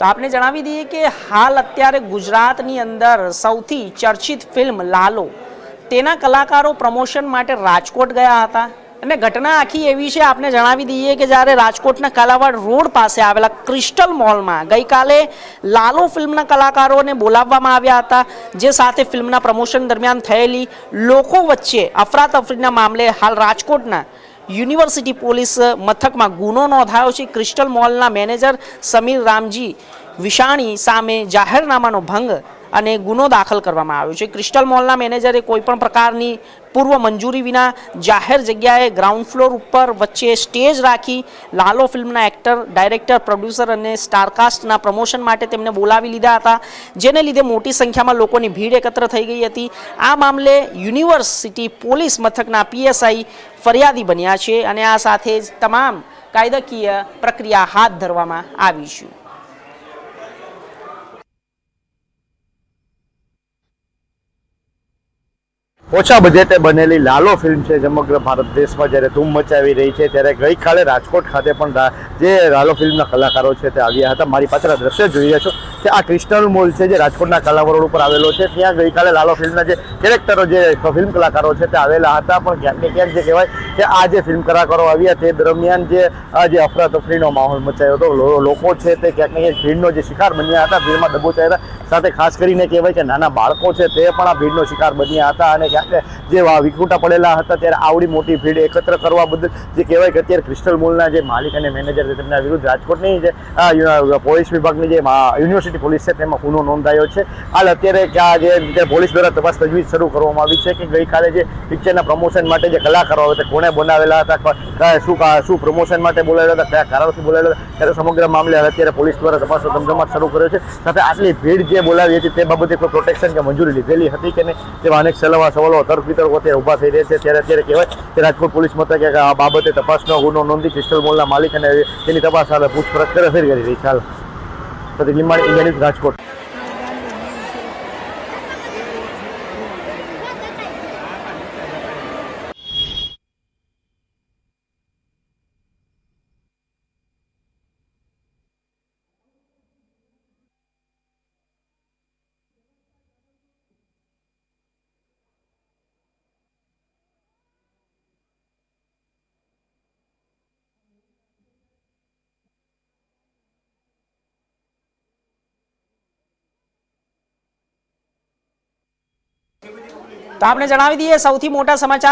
તો આપને જણાવી દઈએ કે હાલ અત્યારે ગુજરાતની અંદર સૌથી ચર્ચિત ફિલ્મ લાલો, તેના કલાકારો પ્રમોશન માટે રાજકોટ ગયા હતા. અને ઘટના આખી એવી છે, આપને જણાવી દઈએ કે જ્યારે રાજકોટના કાલાવાડ રોડ પાસે આવેલા ક્રિસ્ટલ મોલમાં ગઈકાલે લાલો ફિલ્મના કલાકારોને બોલાવવામાં આવ્યા હતા, જે સાથે ફિલ્મના પ્રમોશન દરમિયાન થયેલી લોકો વચ્ચે અફરાતફરીના મામલે હાલ રાજકોટના યુનિવર્સિટી પોલીસ મથકમાં ગુનો નોંધાયો છે. ક્રિસ્ટલ મોલના મેનેજર સમીર રામજી વિશાણી સામે જાહેરનામાનો ભંગ અને ગુનો દાખલ કરવામાં આવ્યો છે. ક્રિસ્ટલ મોલના મેનેજરે કોઈપણ પ્રકારની પૂર્વ મંજૂરી વિના જાહેર જગ્યાએ ગ્રાઉન્ડ ફ્લોર ઉપર વચ્ચે સ્ટેજ રાખી લાલો ફિલ્મના એક્ટર ડાયરેક્ટર પ્રોડ્યુસર અને સ્ટારકાસ્ટના પ્રમોશન માટે તેમને બોલાવી લીધા હતા. જેને લીધે મોટી સંખ્યામાં લોકોની ભીડ એકત્ર થઈ ગઈ હતી. આ મામલે યુનિવર્સિટી પોલીસ મથકના પીએસઆઈ ફરિયાદી બન્યા છે અને આ સાથે જ તમામ કાયદાકીય પ્રક્રિયા હાથ ધરવામાં આવી છે. ઓછા બજેટે બનેલી લાલો ફિલ્મ છે સમગ્ર ભારત દેશમાં જ્યારે ધૂમ મચાવી રહી છે, ત્યારે ગઈકાલે રાજકોટ ખાતે પણ જે લાલો ફિલ્મના કલાકારો છે તે આવ્યા હતા. મારી પાછળ દ્રશ્ય જોઈ રહ્યા છો કે આ ક્રિસ્ટલ મોલ છે જે રાજકોટના કાલાવડ ઉપર આવેલો છે. ત્યાં ગઈકાલે લાલો ફિલ્મના જે કેરેક્ટરો જે ફિલ્મ કલાકારો છે તે આવેલા હતા. પણ ક્યાંક ને ક્યાંક જે કહેવાય કે આ જે ફિલ્મ કલાકારો આવ્યા તે દરમિયાન જે, આ જે અફરાતફરીનો માહોલ મચાયો હતો. લોકો છે તે ક્યાંક ને ક્યાંક ભીડનો જે શિકાર બન્યા હતા, ભીડમાં દબોચાયા હતા. સાથે ખાસ કરીને કહેવાય કે નાના બાળકો છે તે પણ આ ભીડનો શિકાર બન્યા હતા અને જે વિખૂટા પડેલા હતા, ત્યારે આવડી મોટી ભીડ એકત્ર કરવા બદલ જે કહેવાય કે અત્યારે ક્રિસ્ટલ મોલના જે માલિક અને મેનેજર છે, તેમના વિરુદ્ધ રાજકોટની જે પોલીસ વિભાગની જે યુનિવર્સિટી પોલીસ છે, તેમાં ગુનો નોંધાયો છે. હાલ અત્યારે આ જે પોલીસ દ્વારા તપાસ તજવીજ શરૂ કરવામાં આવી છે કે ગઈકાલે જે પિક્ચરના પ્રમોશન માટે જે કલાકારો આવે તે કોણે બનાવેલા હતા શું શું પ્રમોશન માટે બોલાવેલા હતા, કયા કારણથી બોલાવેલા હતા, ત્યારે સમગ્ર મામલે હાલ અત્યારે પોલીસ દ્વારા તપાસનો ધમધમાટ શરૂ કર્યો છે. સાથે આટલી ભીડ જે બોલાવી હતી, તે બાબતે કોઈ પ્રોટેક્શન કે મંજૂરી લીધેલી હતી કે નહીં, તેવા અનેક સવાલો સવાલો તર્ક વિતર્કો અત્યારે ઊભા થઈ રહ્યા છે. ત્યારે અત્યારે કહેવાય કે રાજકોટ પોલીસ મથકે આ બાબતે તપાસનો ગુનો નોંધી ક્રિસ્ટલ મોલના માલિક અને તેની તપાસ હાલ પૂછપરછ કરે, ફેર કરી રહી છે હાલ. પ્રતિક લીંબાણી રાજકોટ. તો આપણે જણાવી દઈએ સૌથી મોટા સમાચાર